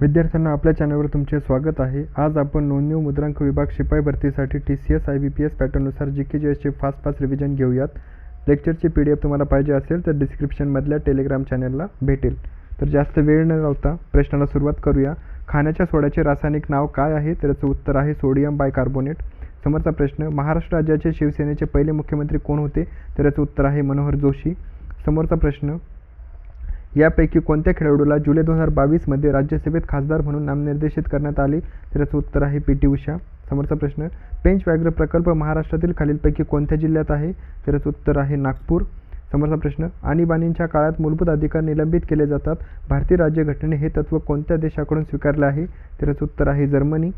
विद्यार्थ्यांना आपल्या चॅनलवर तुमचे स्वागत आहे. आज आपण नोंदणीव मुद्रांक विभाग शिपाई भरतीसाठी T C S I B P S पॅटर्ननुसार G K G एसचे फास्ट फास्ट रिव्हिजन घेऊयात. लेक्चरची पी डी एफ तुम्हाला पाहिजे असेल तर डिस्क्रिप्शनमधल्या टेलिग्राम चॅनलला भेटेल. तर जास्त वेळ न लावता प्रश्नाला सुरुवात करूया. खाण्याच्या सोड्याचे रासायनिक नाव काय आहे? तर याचं उत्तर आहे सोडियम बायकार्बोनेट. समोरचा प्रश्न महाराष्ट्र राज्याचे शिवसेनेचे पहिले मुख्यमंत्री कोण होते? तर याचं उत्तर आहे मनोहर जोशी. समोरचा प्रश्न यापैकी कोणत्या खेळाडूला जुलै दोन हजार बावीसमध्ये राज्यसभेत खासदार म्हणून नामनिर्देशित करण्यात आले? तर याचं उत्तर आहे पी टी उषा. समोरचा प्रश्न पेंच व्याघ्र प्रकल्प महाराष्ट्रातील खालीलपैकी कोणत्या जिल्ह्यात आहे? तर याचं उत्तर आहे नागपूर. समोरचा प्रश्न आणीबाणींच्या काळात मूलभूत अधिकार निलंबित केले जातात. भारतीय राज्यघटनेने हे तत्त्व कोणत्या देशाकडून स्वीकारले आहे? तर याचं उत्तर आहे जर्मनी.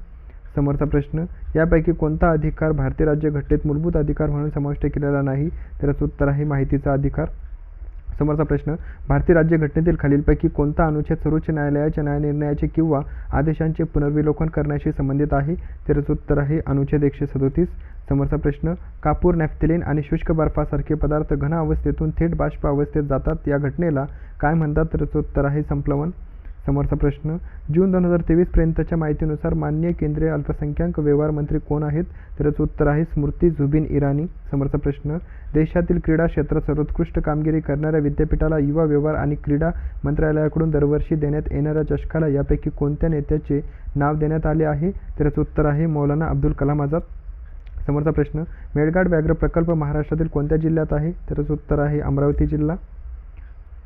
समोरचा प्रश्न यापैकी कोणता अधिकार भारतीय राज्यघटनेत मूलभूत अधिकार म्हणून समाविष्ट केलेला नाही? तर याचं उत्तर आहे माहितीचा अधिकार. समोरचा प्रश्न भारतीय राज्यघटनेतील खालीलपैकी कोणता अनुच्छेद सर्वोच्च न्यायालयाच्या न्यायनिर्णयाचे किंवा आदेशांचे पुनर्विलोकन करण्याशी संबंधित आहे? तर उत्तर आहे अनुच्छेद एकशे सदोतीस. समोरचा प्रश्न कापूर नॅफ्थलिन आणि शुष्क बर्फासारखे पदार्थ घन अवस्थेतून थेट बाष्प अवस्थेत जातात या घटनेला काय म्हणतात? तर उत्तर आहे संप्लवन समोरचा प्रश्न जून दोन हजार तेवीसपर्यंतच्या माहितीनुसार माननीय केंद्रीय अल्पसंख्याक व्यवहार मंत्री कोण आहेत? त्याचं उत्तर आहे स्मृती झुबिन इराणी. समोरचा प्रश्न देशातील क्रीडा क्षेत्रात सर्वोत्कृष्ट कामगिरी करणाऱ्या विद्यापीठाला युवा व्यवहार आणि क्रीडा मंत्रालयाकडून दरवर्षी देण्यात येणाऱ्या चषकाला यापैकी कोणत्या नेत्याचे नाव देण्यात आले आहे? त्याचं उत्तर आहे मौलाना अब्दुल कलाम आझाद. समोरचा प्रश्न मेळघाट व्याघ्र प्रकल्प महाराष्ट्रातील कोणत्या जिल्ह्यात आहे? त्याचं उत्तर आहे अमरावती जिल्हा.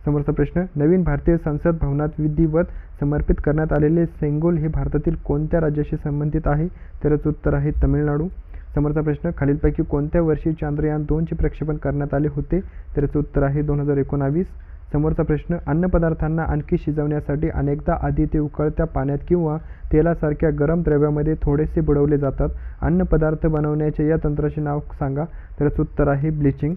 समोरचा प्रश्न नवीन भारतीय संसद भवनात विधिवत समर्पित करण्यात आलेले सेंगोल हे भारतातील कोणत्या राज्याशी संबंधित आहे? तरच उत्तर आहे तमिळनाडू. समोरचा प्रश्न खालीलपैकी कोणत्या वर्षी चांद्रयान दोनचे प्रक्षेपण करण्यात आले होते? त्याचं उत्तर आहे दोन हजार एकोणावीस. समोरचा प्रश्न अन्नपदार्थांना आणखी शिजवण्यासाठी अनेकदा आधी ते उकळत्या पाण्यात किंवा तेलासारख्या गरम द्रव्यामध्ये थोडेसे बुडवले जातात. अन्नपदार्थ बनवण्याचे या तंत्राचे नाव सांगा. त्याचं उत्तर आहे ब्लिचिंग.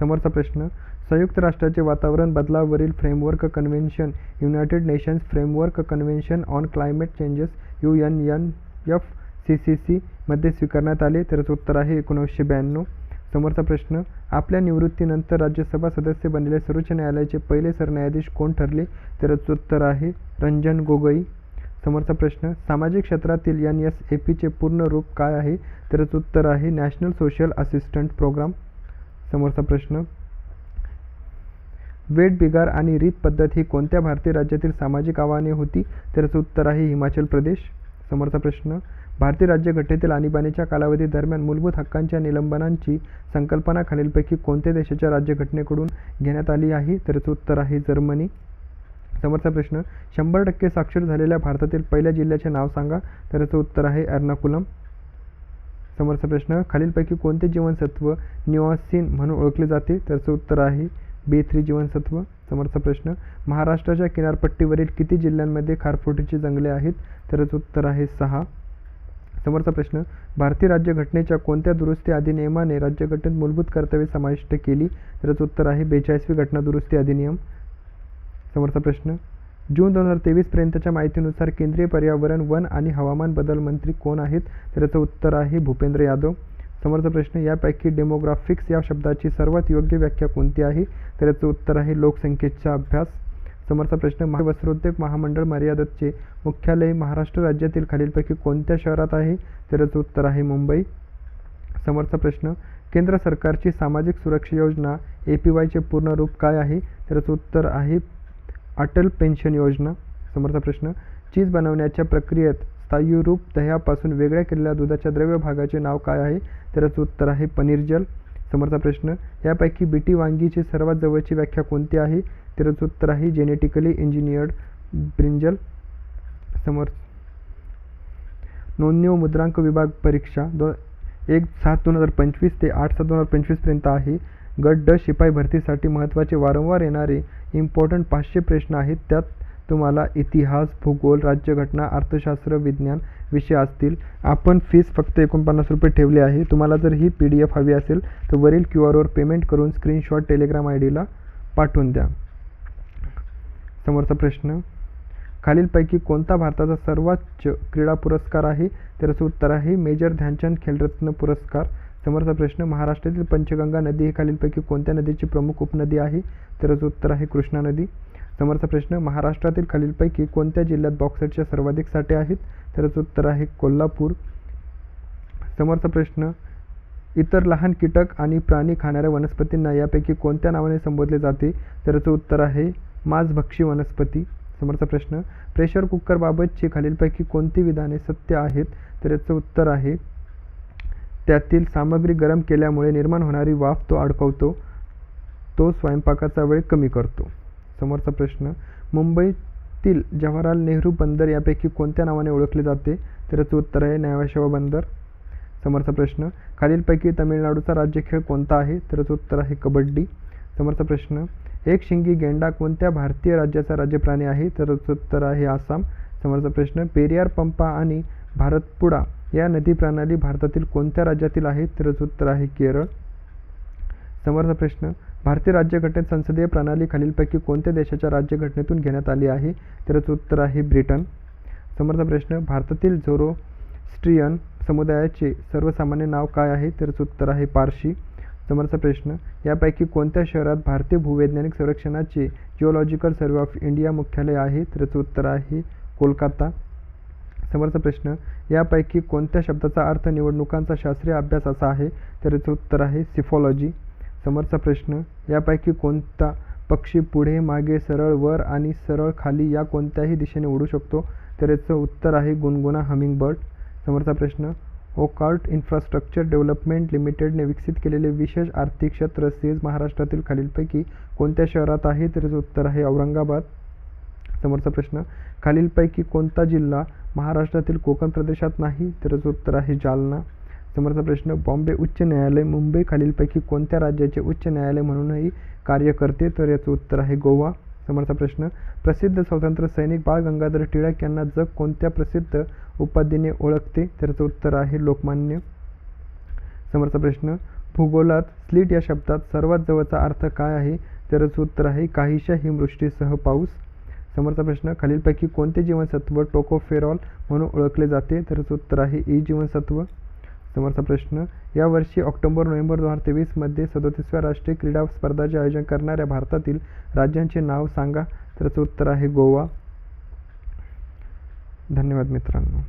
समोरचा प्रश्न संयुक्त राष्ट्राचे वातावरण बदलावरील framework convention United Nations framework convention on climate changes U N N F C C सीमध्ये स्वीकारण्यात आले. तर उत्तर आहे एकोणीसशे ब्याण्णव. समोरचा प्रश्न आपल्या निवृत्तीनंतर राज्यसभा सदस्य बनलेले सर्वोच्च न्यायालयाचे पहिले सरन्यायाधीश कोण ठरले? तर उत्तर आहे रंजन गोगोई. समोरचा प्रश्न सामाजिक क्षेत्रातील एन एस ए पीचे पूर्ण रूप काय आहे? तर उत्तर आहे नॅशनल सोशल असिस्टंट प्रोग्राम. समोरचा प्रश्न वेट बिगार आणि रीत पद्धत ही कोणत्या भारतीय राज्यातील सामाजिक आव्हाने होती? त्याचं उत्तर आहे हिमाचल प्रदेश. समोरचा प्रश्न भारतीय राज्यघटनेतील आणीबाणीच्या कालावधी दरम्यान मूलभूत हक्कांच्या निलंबनांची संकल्पना खालीलपैकी कोणत्या देशाच्या राज्यघटनेकडून घेण्यात आली आहे? त्याचं उत्तर आहे जर्मनी. समोरचा प्रश्न शंभर टक्के साक्षर झालेल्या भारतातील पहिल्या जिल्ह्याचे नाव सांगा. त्याचं उत्तर आहे एर्नाकुलम. समोरचा प्रश्न खालीलपैकी कोणते जीवनसत्व निओसिन म्हणून ओळखले जाते? त्याचं उत्तर आहे बी थ्री जीवनसत्व? समोरचा प्रश्न. महाराष्ट्राच्या किनारपट्टीवरील किती जिल्ह्यांमध्ये खारफुटीची जंगले आहेत? तरच उत्तर आहे सहा. समोरचा प्रश्न. भारतीय राज्यघटनेच्या कोणत्या दुरुस्ती अधिनियमाने राज्यघटनेत मूलभूत कर्तव्ये समाविष्ट केली? तरच उत्तर आहे बेचाळीसवी घटना दुरुस्ती अधिनियम. समोरचा प्रश्न. जून दोन हजार तेवीसपर्यंतच्या माहितीनुसार केंद्रीय पर्यावरण वन आणि हवामान बदल मंत्री कोण आहेत? तर याचं उत्तर आहे भूपेंद्र यादव. समोरचा प्रश्न यापैकी डेमोग्राफिक्स या शब्दाची सर्वात योग्य व्याख्या कोणती आहे? तर याचं उत्तर आहे लोकसंख्येचा अभ्यास. समोरचा प्रश्न महा वस्त्रोद्योग महामंडळ मर्यादतचे मुख्यालय महाराष्ट्र राज्यातील खालीलपैकी कोणत्या शहरात आहे? तर याचं उत्तर आहे मुंबई. समोरचा प्रश्न केंद्र सरकारची सामाजिक सुरक्षा योजना ए पी वायचे पूर्ण रूप काय आहे? तर याचं उत्तर आहे अटल पेन्शन योजना. समोरचा प्रश्न चीज बनवण्याच्या प्रक्रियेत स्थायुरूप दह्यापासून वेगळ्या केलेल्या दुधाच्या द्रव्य भागाचे नाव काय आहे? त्याचं उत्तर आहे पनीर जल. समोरचा प्रश्न यापैकी बीटी वांगीची सर्वात जवळची व्याख्या कोणती आहे? त्याचं उत्तर आहे जेनेटिकली इंजिनियर्ड ब्रिंजल समोर नोंदणी व मुद्रांक विभाग परीक्षा दो एक सात दोन हजार पंचवीस ते आठ सात दोन हजार पंचवीसपर्यंत आहे. गट ड शिपाई भरतीसाठी महत्त्वाचे वारंवार येणारे इम्पॉर्टंट पाचशे प्रश्न आहेत. त्यात तुम्हाला इतिहास भूगोल राज्यघटना अर्थशास्त्र विज्ञान विषय असतील. आपण फीस फक्त एकोणपन्नास रुपये ठेवली आहे. तुम्हाला जर ही पी डी एफ हवी असेल तर वरील क्यू आरवर पेमेंट करून स्क्रीनशॉट टेलिग्राम आय डीला पाठवून द्या. समोरचा प्रश्न. खालीलपैकी कोणता भारताचा सर्वोच्च क्रीडा पुरस्कार आहे? त्याचं उत्तर आहे मेजर ध्यानचंद खेलरत्न पुरस्कार. समोरचा प्रश्न महाराष्ट्रातील पंचगंगा नदी ही खालीलपैकी कोणत्या नदीची प्रमुख उपनदी आहे? त्याचं उत्तर आहे कृष्णा नदी. समोरचा प्रश्न महाराष्ट्रातील खालीलपैकी कोणत्या जिल्ह्यात बॉक्साईटचे सर्वाधिक साठे आहेत? त्याचं उत्तर आहे कोल्हापूर. समोरचा प्रश्न इतर लहान कीटक आणि प्राणी खाणाऱ्या वनस्पतींना यापैकी कोणत्या नावाने संबोधले जाते? त्याचं उत्तर आहे मांसभक्षी वनस्पती. समोरचा प्रश्न प्रेशर कुकरबाबतची खालीलपैकी कोणती विधाने सत्य आहेत? तर याचं उत्तर आहे त्यातील सामग्री गरम केल्यामुळे निर्माण होणारी वाफ तो अडकवतो तो स्वयंपाकाचा वेळ कमी करतो. समोरचा प्रश्न मुंबईतील जवाहरलाल नेहरू बंदर यापैकी कोणत्या नावाने ओळखले जाते? तर याचं उत्तर आहे न्यायसेवा बंदर. समोरचा प्रश्न खालीलपैकी तामिळनाडूचा राज्य खेळ कोणता आहे? तर याचं उत्तर आहे कबड्डी. समोरचा प्रश्न एक शिंगी गेंडा कोणत्या भारतीय राज्याचा राज्यप्राणी आहे? तर याचं उत्तर आहे आसाम. समोरचा प्रश्न पेरियार पंपा आणि भारतपुडा या नदी प्रणाली भारतातील कोणत्या राज्यातील आहेत? तर याचं उत्तर आहे केरळ. समोरचा प्रश्न भारतीय राज्यघटनेत संसदीय प्रणाली खालीलपैकी कोणत्या देशाच्या राज्यघटनेतून घेण्यात आली आहे? तर उत्तर आहे ब्रिटन. समोरचा प्रश्न भारतातील झोरोस्ट्रियन समुदायाचे सर्वसामान्य नाव काय आहे? तर उत्तर आहे पारशी. समोरचा प्रश्न यापैकी कोणत्या शहरात भारतीय भूवैज्ञानिक संरक्षणाचे जिओलॉजिकल सर्व्हे ऑफ इंडिया मुख्यालय आहे? त्याचं उत्तर आहे कोलकाता. समोरचा प्रश्न यापैकी कोणत्या शब्दाचा अर्थ निवडणुकांचा शास्त्रीय अभ्यास असा आहे? त्याचं उत्तर आहे सिफॉलॉजी. समोरचा प्रश्न यापैकी कोणता पक्षी पुढे मागे सरळ वर आणि सरळ खाली या कोणत्याही दिशेने उडू शकतो? तर याचं उत्तर आहे गुणगुणा हमिंगबर्ड. समोरचा प्रश्न ओकार्ट इन्फ्रास्ट्रक्चर डेव्हलपमेंट लिमिटेडने विकसित केलेले विशेष आर्थिक क्षेत्र सेज महाराष्ट्रातील खालीलपैकी कोणत्या शहरात आहे? तर याचं उत्तर आहे औरंगाबाद. समोरचा प्रश्न खालीलपैकी कोणता जिल्हा महाराष्ट्रातील कोकण प्रदेशात नाही? तर याचं उत्तर आहे जालना. समोरचा प्रश्न बॉम्बे उच्च न्यायालय मुंबई खालीलपैकी कोणत्या राज्याचे उच्च न्यायालय म्हणूनही कार्य करते तर याचं उत्तर आहे गोवा. समोरचा प्रश्न प्रसिद्ध स्वातंत्र्य सैनिक बाळ गंगाधर टिळक यांना जग कोणत्या प्रसिद्ध उपाधीने ओळखते? त्याचं उत्तर आहे लोकमान्य. समोरचा प्रश्न भूगोलात स्लिट या शब्दात सर्वात जवळचा अर्थ काय आहे? त्याचं उत्तर आहे काहीशा हिमवृष्टीसह पाऊस. समोरचा प्रश्न खालीलपैकी कोणते जीवनसत्व टोकोफेरॉल म्हणून ओळखले जाते? त्याचं उत्तर आहे ई जीवनसत्व. समोरचा प्रश्न यावर्षी ऑक्टोबर नोव्हेंबर दोन हजार तेवीसमध्ये सदोतीसव्या राष्ट्रीय क्रीडा स्पर्धाचे आयोजन करणाऱ्या भारतातील राज्यांचे नाव सांगा. त्याचं उत्तर आहे गोवा. धन्यवाद मित्रांनो.